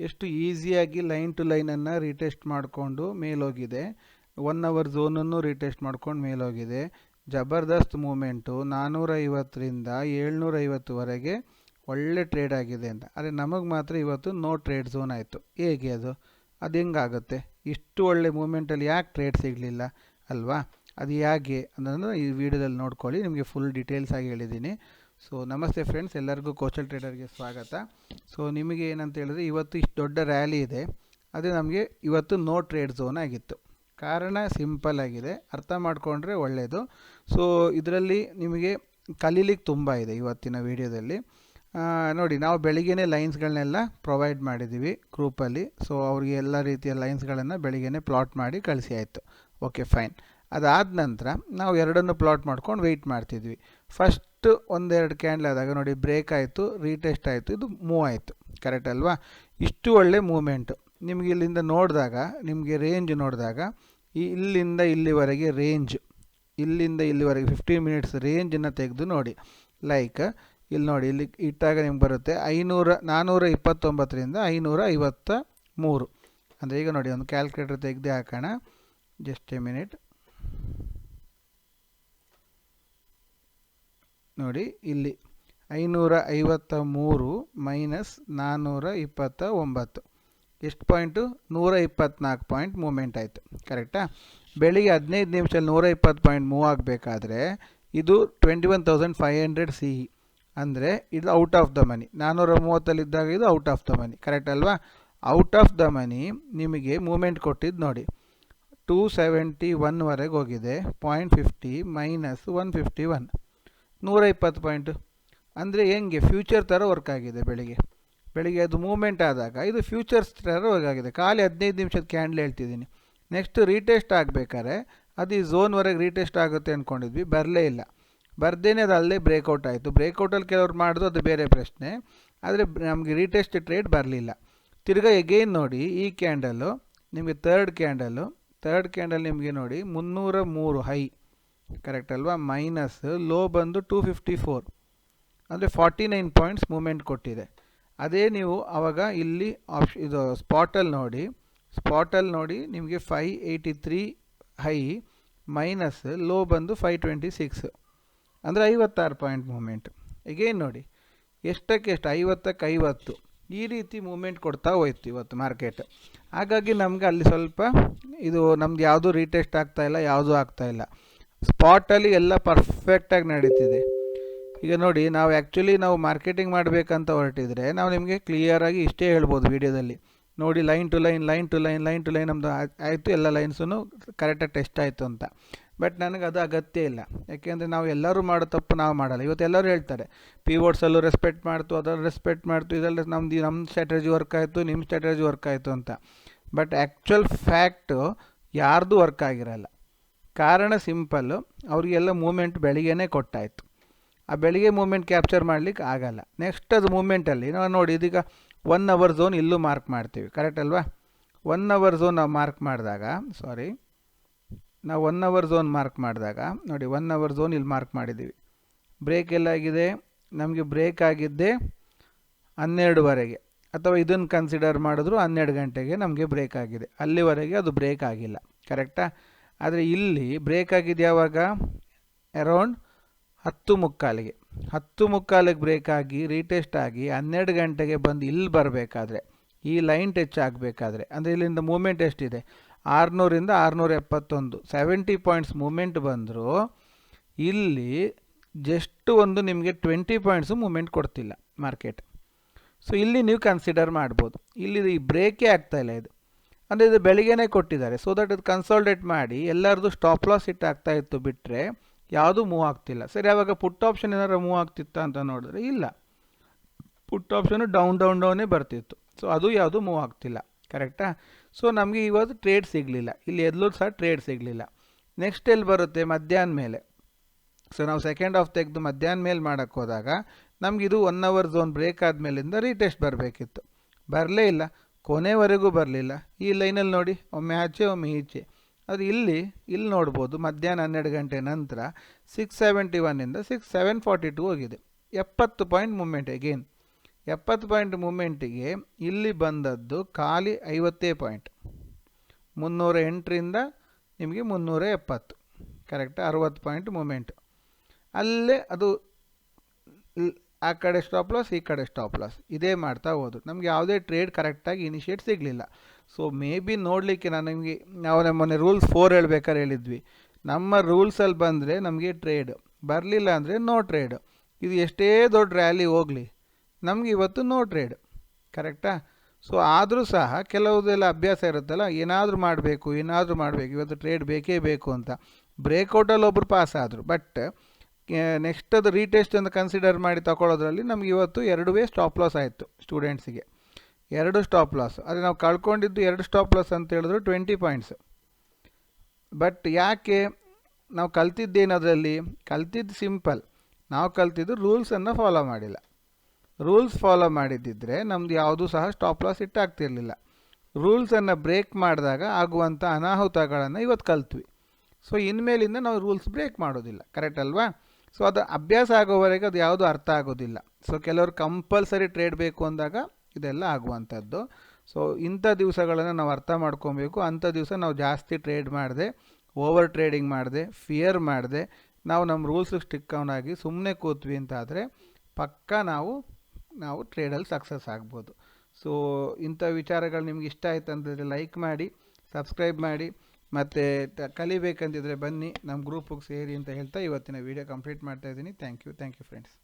ಎಷ್ಟು ಈಸಿಯಾಗಿ line to ಲೈನನ್ನು ರೀಟೆಸ್ಟ್ ಮಾಡಿಕೊಂಡು ಮೇಲೋಗಿದೆ. ಒನ್ ಅವರ್ ಝೋನನ್ನು ರೀಟೆಸ್ಟ್ ಮಾಡ್ಕೊಂಡು ಮೇಲೋಗಿದೆ. ಜಬರ್ದಸ್ತ್ ಮೂಮೆಂಟು ನಾನ್ನೂರೈವತ್ತರಿಂದ ಏಳ್ನೂರೈವತ್ತುವರೆಗೆ ಒಳ್ಳೆ ಟ್ರೇಡ್ ಆಗಿದೆ ಅಂತ. ಆದರೆ ನಮಗೆ ಮಾತ್ರ ಇವತ್ತು ನೋ ಟ್ರೇಡ್ ಝೋನ್ ಆಯಿತು. ಹೇಗೆ ಅದು? ಅದು ಹೆಂಗಾಗುತ್ತೆ? ಇಷ್ಟು ಒಳ್ಳೆ ಮೂಮೆಂಟಲ್ಲಿ ಯಾಕೆ ಟ್ರೇಡ್ ಸಿಗಲಿಲ್ಲ? ಅಲ್ವಾ? ಅದು ಹೇಗೆ ಅನ್ನೋದನ್ನು ಈ ವಿಡಿಯೋದಲ್ಲಿ ನೋಡ್ಕೊಳ್ಳಿ. ನಿಮಗೆ ಫುಲ್ ಡೀಟೇಲ್ಸ್ ಆಗಿ ಹೇಳಿದ್ದೀನಿ ಸೊ ನಮಸ್ತೆ ಫ್ರೆಂಡ್ಸ್ ಎಲ್ಲರಿಗೂ ಕೋಚಲ್ ಟ್ರೇಡರ್ಗೆ ಸ್ವಾಗತ. ಸೊ ನಿಮಗೆ ಏನಂತ ಹೇಳಿದ್ರೆ ಇವತ್ತು ಇಷ್ಟು ದೊಡ್ಡ ರ್ಯಾಲಿ ಇದೆ. ಅದೇ ನಮಗೆ ಇವತ್ತು ನೋ ಟ್ರೇಡ್ ಝೋನ್ ಆಗಿತ್ತು. ಕಾರಣ ಸಿಂಪಲ್ ಆಗಿದೆ. ಅರ್ಥ ಮಾಡಿಕೊಂಡ್ರೆ ಒಳ್ಳೆಯದು ಸೊ ಇದರಲ್ಲಿ ನಿಮಗೆ ಕಲೀಲಿಕ್ಕೆ ತುಂಬ ಇದೆ ಇವತ್ತಿನ ವಿಡಿಯೋದಲ್ಲಿ. ನೋಡಿ, ನಾವು ಬೆಳಿಗ್ಗೆನೇ ಲೈನ್ಸ್ಗಳನ್ನೆಲ್ಲ ಪ್ರೊವೈಡ್ ಮಾಡಿದ್ದೀವಿ ಗ್ರೂಪಲ್ಲಿ ಸೊ ಅವ್ರಿಗೆ ಎಲ್ಲ ರೀತಿಯ ಲೈನ್ಸ್ಗಳನ್ನು ಬೆಳಿಗ್ಗೆನೇ ಪ್ಲಾಟ್ ಮಾಡಿ ಕಳಿಸಿ ಆಯಿತು. ಓಕೆ ಫೈನ್ ಅದಾದ ನಂತರ ನಾವು ಎರಡನ್ನು ಪ್ಲಾಟ್ ಮಾಡ್ಕೊಂಡು ವೆಯ್ಟ್ ಮಾಡ್ತಿದ್ವಿ. ಫಸ್ಟ್ ಒಂದೆರಡು ಕ್ಯಾಂಡಲ್ ಆದಾಗ ನೋಡಿ ಬ್ರೇಕ್ ಆಯಿತು ರೀಟೆಸ್ಟ್ ಆಯಿತು, ಇದು ಮೂವ್ ಆಯಿತು. ಕರೆಕ್ಟ್ ಅಲ್ವಾ? ಇಷ್ಟು ಒಳ್ಳೆ ಮೂಮೆಂಟು ನಿಮಗೆ ಇಲ್ಲಿಂದ ನೋಡಿದಾಗ, ನಿಮಗೆ ರೇಂಜ್ ನೋಡಿದಾಗ, ಇಲ್ಲಿಂದ ಇಲ್ಲಿವರೆಗೆ ರೇಂಜ್ ಇಲ್ಲಿಂದ ಇಲ್ಲಿವರೆಗೆ ಫಿಫ್ಟೀನ್ ಮಿನಿಟ್ಸ್ ರೇಂಜನ್ನು ತೆಗೆದು ನೋಡಿ. ಲೈಕ್ ಇಲ್ಲಿ ನೋಡಿ, ಇಲ್ಲಿ ಇಟ್ಟಾಗ ನಿಮ್ಗೆ ಬರುತ್ತೆ ಐನೂರ ನಾನ್ನೂರ ಇಪ್ಪತ್ತೊಂಬತ್ತರಿಂದ ಐನೂರ ಐವತ್ತ ಮೂರು. ಅಂದರೆ ಈಗ ನೋಡಿ, ಒಂದು ಕ್ಯಾಲ್ಕುಲೇಟರ್ ತೆಗೆದು ಹಾಕೋಣ. ಜಸ್ಟ್ ಎ ಮಿನಿಟ್ ನೋಡಿ ಇಲ್ಲಿ ಐನೂರ ಐವತ್ತ ಮೂರು ಮೈನಸ್ ನಾನ್ನೂರ ಇಪ್ಪತ್ತ ಒಂಬತ್ತು ಎಷ್ಟು ಪಾಯಿಂಟು ನೂರ ಇಪ್ಪತ್ನಾಲ್ಕು ಪಾಯಿಂಟ್ ಮೂಮೆಂಟ್ ಆಯಿತು. ಕರೆಕ್ಟಾ ಬೆಳಿಗ್ಗೆ ಹದಿನೈದು ನಿಮಿಷದಲ್ಲಿ ನೂರ ಇಪ್ಪತ್ತು ಪಾಯಿಂಟ್ ಮೂವ್ ಆಗಬೇಕಾದ್ರೆ ಇದು twenty one thousand five hundred C E ಅಂದರೆ ಇದು ಔಟ್ ಆಫ್ ದ ಮನಿ ನಾನ್ನೂರ ಮೂವತ್ತಲ್ಲಿದ್ದಾಗ ಇದು out of the money correct ಅಲ್ವಾ? ಔಟ್ ಆಫ್ ದ ಮನಿ ನಿಮಗೆ ಮೂಮೆಂಟ್ ಕೊಟ್ಟಿದ್ದು ನೋಡಿ. ಟೂ ಸೆವೆಂಟಿ ಒನ್ವರೆಗೆ ಹೋಗಿದೆ. Point fifty minus one fifty one ನೂರ ಇಪ್ಪತ್ತು ಪಾಯಿಂಟು ಅಂದರೆ ಹೆಂಗೆ? ಫ್ಯೂಚರ್ ಥರ ವರ್ಕ್ ಆಗಿದೆ ಬೆಳಿಗ್ಗೆ. ಬೆಳಿಗ್ಗೆ ಅದು ಮೂಮೆಂಟ್ ಆದಾಗ, ಇದು ಫ್ಯೂಚರ್ಸ್ ಥರ ವರ್ಕ್ ಆಗಿದೆ. ಖಾಲಿ ಹದಿನೈದು ನಿಮಿಷದ ಕ್ಯಾಂಡ್ಲ್ ಹೇಳ್ತಿದ್ದೀನಿ. ನೆಕ್ಸ್ಟ್ ರೀಟೆಸ್ಟ್ ಆಗಬೇಕಾದ್ರೆ, ಅದು ಈ ಝೋನ್ವರೆಗೆ ರೀಟೆಸ್ಟ್ ಆಗುತ್ತೆ ಅಂದ್ಕೊಂಡಿದ್ವಿ ಬರಲೇ ಇಲ್ಲ. ಬರ್ದೇನೆ ಅದು ಅಲ್ಲೇ ಬ್ರೇಕೌಟ್ ಆಯಿತು. ಬ್ರೇಕೌಟಲ್ಲಿ ಕೆಲವ್ರು ಮಾಡಿದ್ರು ಅದು ಬೇರೆ ಪ್ರಶ್ನೆ. ಆದರೆ ನಮಗೆ ರೀಟೆಸ್ಟ್ ಟ್ರೇಡ್ ಬರಲಿಲ್ಲ. ತಿರ್ಗಾ ಎಗೇನ್ ನೋಡಿ, ಈ ಕ್ಯಾಂಡಲ್ಲು ನಿಮಗೆ ತರ್ಡ್ ಕ್ಯಾಂಡಲ್ಲು ತರ್ಡ್ ಕ್ಯಾಂಡಲ್ ನಿಮಗೆ ನೋಡಿ, ಮುನ್ನೂರ ಮೂರು ಹೈ ಕರೆಕ್ಟ್ ಅಲ್ವಾ? ಮೈನಸ್, ಲೋ ಬಂದು ಟೂ ಫಿಫ್ಟಿ ಫೋರ್ ಅಂದರೆ ಫಾರ್ಟಿ ನೈನ್ ಪಾಯಿಂಟ್ಸ್ ಮೂಮೆಂಟ್ ಕೊಟ್ಟಿದೆ. ಅದೇ ನೀವು ಆವಾಗ ಇಲ್ಲಿ ಆಪ್ಷ ಇದು ಸ್ಪಾಟಲ್ಲಿ ನೋಡಿ ಸ್ಪಾಟಲ್ಲಿ ನೋಡಿ ನಿಮಗೆ five eighty three high, minus, low ಬಂದು ಫೈ ಟ್ವೆಂಟಿ ಸಿಕ್ಸ್ ಅಂದರೆ ಐವತ್ತಾರು ಪಾಯಿಂಟ್ ಮೂಮೆಂಟ್ ಈಗೇನು ನೋಡಿ ಎಷ್ಟಕ್ಕೆ ಎಷ್ಟು ಐವತ್ತಕ್ಕೆ ಐವತ್ತು. ಈ ರೀತಿ ಮೂಮೆಂಟ್ ಕೊಡ್ತಾ ಹೋಯ್ತು ಇವತ್ತು ಮಾರ್ಕೆಟ್ ಹಾಗಾಗಿ ನಮಗೆ ಅಲ್ಲಿ ಸ್ವಲ್ಪ ಇದು ನಮ್ದು ಯಾವುದೂ ರೀಟೆಸ್ಟ್ ಆಗ್ತಾಯಿಲ್ಲ ಯಾವುದೂ ಆಗ್ತಾಯಿಲ್ಲ ಸ್ಪಾಟಲ್ಲಿ ಎಲ್ಲ ಪರ್ಫೆಕ್ಟಾಗಿ ನಡೀತಿದೆ. ಈಗ ನೋಡಿ, ನಾವು ಆ್ಯಕ್ಚುಲಿ ನಾವು ಮಾರ್ಕೆಟಿಂಗ್ ಮಾಡಬೇಕಂತ ಹೊರಟಿದ್ರೆ ನಾವು ನಿಮಗೆ ಕ್ಲಿಯರಾಗಿ ಇಷ್ಟೇ ಹೇಳ್ಬೋದು ವಿಡಿಯೋದಲ್ಲಿ ನೋಡಿ line to line line to line line to line ನಮ್ಮದು ಆಯಿತು, ಎಲ್ಲ ಲೈನ್ಸೂ ಕರೆಕ್ಟಾಗಿ ಟೆಸ್ಟ್ ಆಯಿತು ಅಂತ. ಬಟ್ ನನಗೆ ಅದು ಅಗತ್ಯ ಇಲ್ಲ. ಯಾಕೆಂದರೆ ನಾವು ಎಲ್ಲರೂ ಮಾಡೋ ತಪ್ಪು ನಾವು ಮಾಡಲ್ಲ. ಇವತ್ತು ಎಲ್ಲರೂ ಹೇಳ್ತಾರೆ ಪಿ ವರ್ಡ್ಸಲ್ಲೂ ರೆಸ್ಪೆಕ್ಟ್ ಮಾಡ್ತು ಅದರ ರೆಸ್ಪೆಕ್ಟ್ ಮಾಡ್ತು ಇದರಲ್ಲಿ ನಮ್ದು ನಮ್ಮ ಸ್ಟ್ರಾಟಜಿ ವರ್ಕ್ ಆಯಿತು ನಿಮ್ಮ ಸ್ಟ್ರಾಟಜಿ ವರ್ಕ್ ಆಯಿತು ಅಂತ. ಬಟ್ ಆ್ಯಕ್ಚುಯಲ್ ಫ್ಯಾಕ್ಟು ಯಾರ್ದು ವರ್ಕ್ ಆಗಿರಲ್ಲ. ಕಾರಣ ಸಿಂಪಲ್ಲು, ಅವರಿಗೆಲ್ಲ ಮೂಮೆಂಟ್ ಬೆಳಿಗ್ಗೆನೇ ಕೊಟ್ಟಾಯಿತು. ಆ ಬೆಳಿಗ್ಗೆ ಮೂಮೆಂಟ್ ಕ್ಯಾಪ್ಚರ್ ಮಾಡಲಿಕ್ಕೆ ಆಗಲ್ಲ. ನೆಕ್ಸ್ಟ್ ಅದು ಮೂಮೆಂಟಲ್ಲಿ, ನಾವು ನೋಡಿ, ಇದೀಗ ಒನ್ ಅವರ್ ಝೋನ್ ಇಲ್ಲೂ ಮಾರ್ಕ್ ಮಾಡ್ತೀವಿ. ಕರೆಕ್ಟ್ ಅಲ್ವಾ? ಒನ್ ಅವರ್ ಝೋನ್ ನಾವು ಮಾರ್ಕ್ ಮಾಡಿದಾಗ ಸಾರಿ ನಾವು ಒನ್ ಅವರ್ ಝೋನ್ ಮಾರ್ಕ್ ಮಾಡಿದಾಗ, ನೋಡಿ ಒನ್ ಅವರ್ ಝೋನ್ ಇಲ್ಲಿ ಮಾರ್ಕ್ ಮಾಡಿದ್ದೀವಿ. ಬ್ರೇಕ್ ಎಲ್ಲಾಗಿದೆ? ನಮಗೆ ಬ್ರೇಕ್ ಆಗಿದ್ದೆ ಹನ್ನೆರಡುವರೆಗೆ. ಅಥವಾ ಇದನ್ನು ಕನ್ಸಿಡರ್ ಮಾಡಿದ್ರು ಹನ್ನೆರಡು ಗಂಟೆಗೆ ನಮಗೆ ಬ್ರೇಕ್ ಆಗಿದೆ. ಅಲ್ಲಿವರೆಗೆ ಅದು ಬ್ರೇಕ್ ಆಗಿಲ್ಲ. ಕರೆಕ್ಟಾ ಆದರೆ ಇಲ್ಲಿ ಬ್ರೇಕ್ ಆಗಿದೆ ಯಾವಾಗ ಅರೌಂಡ್ ಹತ್ತು ಮುಕ್ಕಾಲಿಗೆ. ಹತ್ತು ಮುಕ್ಕಾಲಿಗೆ ಬ್ರೇಕ್ ಆಗಿ ರೀಟೆಸ್ಟ್ ಆಗಿ ಹನ್ನೆರಡು ಗಂಟೆಗೆ ಬಂದು ಇಲ್ಲಿ ಬರಬೇಕಾದ್ರೆ, ಈ ಲೈನ್ ಟಚ್ ಆಗಬೇಕಾದ್ರೆ, ಅಂದರೆ ಇಲ್ಲಿಂದ ಮೂಮೆಂಟ್ ಎಷ್ಟಿದೆ? ಆರುನೂರಿಂದ ಆರುನೂರ ಎಪ್ಪತ್ತೊಂದು. ಸೆವೆಂಟಿ ಪಾಯಿಂಟ್ಸ್ ಮೂಮೆಂಟ್ ಬಂದರೂ ಇಲ್ಲಿ ಜಸ್ಟ್ ಒಂದು ನಿಮಗೆ ಟ್ವೆಂಟಿ ಪಾಯಿಂಟ್ಸು ಮೂಮೆಂಟ್ ಕೊಡ್ತಿಲ್ಲ ಮಾರ್ಕೆಟ್ ಸೊ ಇಲ್ಲಿ ನೀವು ಕನ್ಸಿಡರ್ ಮಾಡ್ಬೋದು. ಇಲ್ಲಿ ಈ ಬ್ರೇಕೇ ಆಗ್ತಾಯಿಲ್ಲ ಇದು. ಅಂದರೆ ಇದು ಬೆಳಿಗ್ಗೆನೇ ಕೊಟ್ಟಿದ್ದಾರೆ. ಸೊ ದಟ್ ಇದು ಕನ್ಸಲ್ಟೇಟ್ ಮಾಡಿ ಎಲ್ಲರದು ಸ್ಟಾಪ್ ಲಾಸ್ ಹಿಟ್ ಆಗ್ತಾ ಇತ್ತು ಬಿಟ್ಟರೆ ಯಾವುದೂ ಮೂವ್ ಆಗ್ತಿಲ್ಲ. ಸರಿ ಆವಾಗ ಪುಟ್ ಆಪ್ಷನ್ ಏನಾರು ಮೂವ್ ಆಗ್ತಿತ್ತ ಅಂತ ನೋಡಿದ್ರೆ ಇಲ್ಲ. ಪುಟ್ ಆಪ್ಷನು ಡೌನ್ ಡೌನ್ ಡೌನೇ ಬರ್ತಿತ್ತು. ಸೊ ಅದು ಯಾವುದು ಮೂವ್ ಆಗ್ತಿಲ್ಲ. ಕರೆಕ್ಟಾ ಸೊ ನಮಗೆ ಇವತ್ತು ಟ್ರೇಡ್ ಸಿಗಲಿಲ್ಲ. ಇಲ್ಲಿ ಎಲ್ಲೂ ಸಹ ಟ್ರೇಡ್ ಸಿಗಲಿಲ್ಲ. ನೆಕ್ಸ್ಟ್ ಎಲ್ಲಿ ಬರುತ್ತೆ? ಮಧ್ಯಾಹ್ನ ಮೇಲೆ. ಸೊ ನಾವು ಸೆಕೆಂಡ್ ಆಫ್ ತೆಗೆದು ಮಧ್ಯಾಹ್ನ ಮೇಲೆ ಮಾಡೋಕ್ಕೆ ಹೋದಾಗ ನಮಗಿದು ಒನ್ ಅವರ್ ಝೋನ್ ಬ್ರೇಕ್ ಆದಮೇಲಿಂದ ರೀಟೆಸ್ಟ್ ಬರಬೇಕಿತ್ತು. ಬರಲೇ ಇಲ್ಲ. ಕೊನೆವರೆಗೂ ಬರಲಿಲ್ಲ. ಈ ಲೈನಲ್ಲಿ ನೋಡಿ, ಒಮ್ಮೆ ಆಚೆ, ಒಮ್ಮೆ ಈಚೆ. ಅದು ಇಲ್ಲಿ ಇಲ್ಲಿ ನೋಡ್ಬೋದು, ಮಧ್ಯಾಹ್ನ ಹನ್ನೆರಡು ಗಂಟೆ ನಂತರ ಸಿಕ್ಸ್ ಸೆವೆಂಟಿ ಒನ್ನಿಂದ ಸಿಕ್ಸ್ ಸೆವೆನ್ ಫಾರ್ಟಿ ಟು ಹೋಗಿದೆ. ಎಪ್ಪತ್ತು ಪಾಯಿಂಟ್ ಮೂಮೆಂಟ್ ಎಗೇನ್ ಎಪ್ಪತ್ತು ಪಾಯಿಂಟ್ ಮೂಮೆಂಟಿಗೆ ಇಲ್ಲಿ ಬಂದದ್ದು ಖಾಲಿ ಐವತ್ತೇ ಪಾಯಿಂಟ್ ಮುನ್ನೂರ ಎಂಟರಿಂದ ನಿಮಗೆ ಮುನ್ನೂರ ಎಪ್ಪತ್ತು. ಕರೆಕ್ಟ್ ಅರುವತ್ತು ಪಾಯಿಂಟ್ ಮೂಮೆಂಟು ಅಲ್ಲೇ ಅದು ಆ ಕಡೆ ಸ್ಟಾಪ್ ಲಾಸ್ ಈ ಕಡೆ ಸ್ಟಾಪ್ ಲಾಸ್ ಇದೇ ಮಾಡ್ತಾ ಹೋದ್ರು. ನಮಗೆ ಯಾವುದೇ ಟ್ರೇಡ್ ಕರೆಕ್ಟಾಗಿ ಇನಿಷಿಯೇಟ್ ಸಿಗಲಿಲ್ಲ. ಸೊ ಮೇ ಬಿ ನೋಡಲಿಕ್ಕೆ ನಾನು ನಿಮಗೆ, ನಾವು ನಮ್ಮ ಮೊನ್ನೆ ರೂಲ್ಸ್ ಫೋರ್ ಹೇಳ್ಬೇಕಾದ್ರೆ ಹೇಳಿದ್ವಿ. ನಮ್ಮ ರೂಲ್ಸಲ್ಲಿ ಬಂದರೆ ನಮಗೆ ಟ್ರೇಡ್ ಬರಲಿಲ್ಲ ಅಂದರೆ ನೋ ಟ್ರೇಡ್ ಇದು ಎಷ್ಟೇ ದೊಡ್ಡ ರ್ಯಾಲಿ ಹೋಗಲಿ, ನಮಗೆ ಇವತ್ತು ನೋ ಟ್ರೇಡ್ ಕರೆಕ್ಟಾ ಸೊ ಆದರೂ ಸಹ ಕೆಲವುದೆಲ್ಲ ಅಭ್ಯಾಸ ಇರುತ್ತಲ್ಲ, ಏನಾದರೂ ಮಾಡಬೇಕು ಏನಾದರೂ ಮಾಡಬೇಕು, ಇವತ್ತು ಟ್ರೇಡ್ ಬೇಕೇ ಬೇಕು ಅಂತ. ಬ್ರೇಕೌಟಲ್ಲಿ ಒಬ್ಬರು ಪಾಸ್ ಆದರು ಬಟ್ ನೆಕ್ಸ್ಟ್ ಅದು ರೀಟೆಸ್ಟ್ ಅಂತ ಕನ್ಸಿಡರ್ ಮಾಡಿ ತಗೊಳ್ಳೋದ್ರಲ್ಲಿ ನಮ್ಗೆ ಇವತ್ತು ಎರಡು ವೇ ಸ್ಟಾಪ್ ಲಾಸ್ ಆಯಿತು ಸ್ಟೂಡೆಂಟ್ಸಿಗೆ ಎರಡು ಸ್ಟಾಪ್ ಲಾಸ್ ಆದರೆ ನಾವು ಕಳ್ಕೊಂಡಿದ್ದು ಎರಡು ಸ್ಟಾಪ್ ಲಾಸ್ ಅಂತ ಹೇಳಿದ್ರು ಟ್ವೆಂಟಿ ಪಾಯಿಂಟ್ಸ್ ಬಟ್ ಯಾಕೆ ನಾವು ಕಲ್ತಿದ್ದೇನು ಅದರಲ್ಲಿ ಕಲ್ತಿದ್ದು ಸಿಂಪಲ್ ನಾವು ಕಲ್ತಿದ್ದು ರೂಲ್ಸನ್ನು ಫಾಲೋ ಮಾಡಿಲ್ಲ. ರೂಲ್ಸ್ ಫಾಲೋ ಮಾಡಿದ್ದಿದ್ರೆ ನಮ್ದು ಯಾವುದೂ ಸಹ ಸ್ಟಾಪ್ ಲಾಸ್ ಇಟ್ಟಾಗ್ತಿರಲಿಲ್ಲ. ರೂಲ್ಸನ್ನು ಬ್ರೇಕ್ ಮಾಡಿದಾಗ ಆಗುವಂಥ ಅನಾಹುತಗಳನ್ನು ಇವತ್ತು ಕಲ್ತ್ವಿ. ಸೊ ಇನ್ಮೇಲಿಂದ ನಾವು ರೂಲ್ಸ್ ಬ್ರೇಕ್ ಮಾಡೋದಿಲ್ಲ. ಕರೆಕ್ಟ್ ಅಲ್ವಾ? ಸೊ ಅದು ಅಭ್ಯಾಸ ಆಗೋವರೆಗೆ ಅದು ಯಾವುದೂ ಅರ್ಥ ಆಗೋದಿಲ್ಲ. ಸೊ ಕೆಲವರು ಕಂಪಲ್ಸರಿ ಟ್ರೇಡ್ ಬೇಕು ಅಂದಾಗ ಇದೆಲ್ಲ ಆಗುವಂಥದ್ದು. ಸೊ ಇಂಥ ದಿವಸಗಳನ್ನು ನಾವು ಅರ್ಥ ಮಾಡ್ಕೊಬೇಕು. ಅಂಥ ದಿವಸ ನಾವು ಜಾಸ್ತಿ ಟ್ರೇಡ್ ಮಾಡಿದೆ ಓವರ್ ಟ್ರೇಡಿಂಗ್ ಮಾಡಿದೆ ಫಿಯರ್ ಮಾಡಿದೆ, ನಾವು ನಮ್ಮ ರೂಲ್ಸಿಗೆ ಸ್ಟಿಕ್ ಆಗಿ ಸುಮ್ಮನೆ ಕೂತ್ವಿ ಅಂತಾದರೆ ಪಕ್ಕ ನಾವು ನಾವು ಟ್ರೇಡಲ್ಲಿ ಸಕ್ಸಸ್ ಆಗ್ಬೋದು. ಸೊ ಇಂಥ ವಿಚಾರಗಳು ನಿಮ್ಗೆ ಇಷ್ಟ ಆಯ್ತು ಅಂತಂದರೆ ಲೈಕ್ ಮಾಡಿ ಸಬ್ಸ್ಕ್ರೈಬ್ ಮಾಡಿ. ಮತ್ತು ಕಲಿಬೇಕಂತಿದ್ರೆ ಬನ್ನಿ ನಮ್ಮ ಗ್ರೂಪಿಗೆ ಸೇರಿ ಅಂತ ಹೇಳ್ತಾ ಇವತ್ತಿನ ವಿಡಿಯೋ ಕಂಪ್ಲೀಟ್ ಮಾಡ್ತಾ ಇದ್ದೀನಿ. Thank you thank you friends